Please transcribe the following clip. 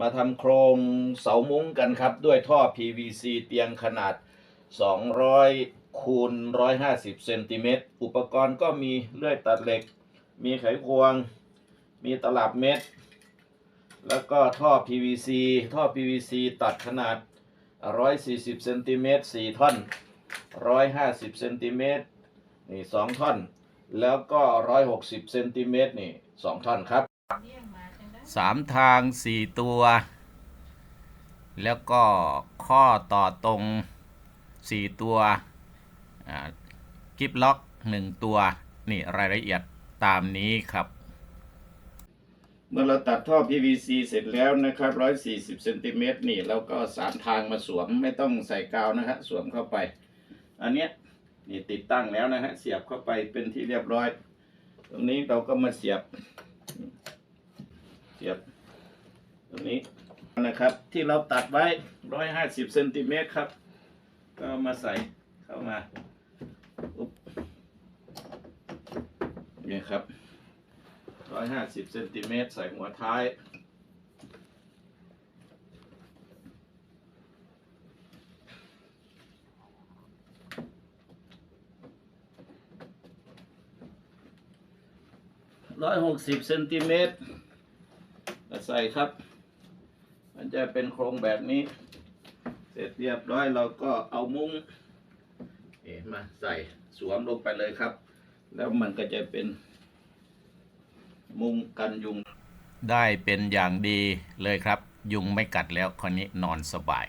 มาทำโครงเสามุ้งกันครับ ด้วยท่อ PVC เตียงขนาด 200คูณ150เซนติเมตรอุปกรณ์ก็มีเลื่อยตัดเหล็ก มีไขควง มีตลับเม็ด แล้วก็ท่อ PVC ท่อ PVC ตัดขนาด 140เซนติเมตร4ท่อน 150เซนติเมตรนี่2ท่อน แล้วก็ 160เซนติเมตรนี่2ท่อนครับ สามทางสี่ตัว แล้วก็ข้อต่อตรงสี่ตัวกิฟล็อกหนึ่งตัว นี่รายละเอียดตามนี้ครับ เมื่อเราตัดท่อ PVC เสร็จแล้วนะครับ 140เซนติเมตรนี่เราก็สามทางมาสวมไม่ต้องใส่กาวนะฮะสวมเข้าไป อันเนี้ยนี่ติดตั้งแล้วนะฮะเสียบเข้าไปเป็นที่เรียบร้อย ตรงนี้เราก็มาเสียบ เสียบตรงนี้นะครับ ที่เราตัดไว้150เซนติเมตรครับ ก็มาใส่เข้ามาอุ๊บนี่ครับ150เซนติเมตรใส่หัวท้ายร้อยหกสิบเซนติเมตร ก็ใส่ครับ มันจะเป็นโครงแบบนี้ เสร็จเรียบร้อยเราก็เอามุ้งเอ๋มาใส่สวมลงไปเลยครับ แล้วมันก็จะเป็น มุ้งกันยุง ได้เป็นอย่างดีเลยครับ ยุงไม่กัดแล้วคนนี้นอนสบาย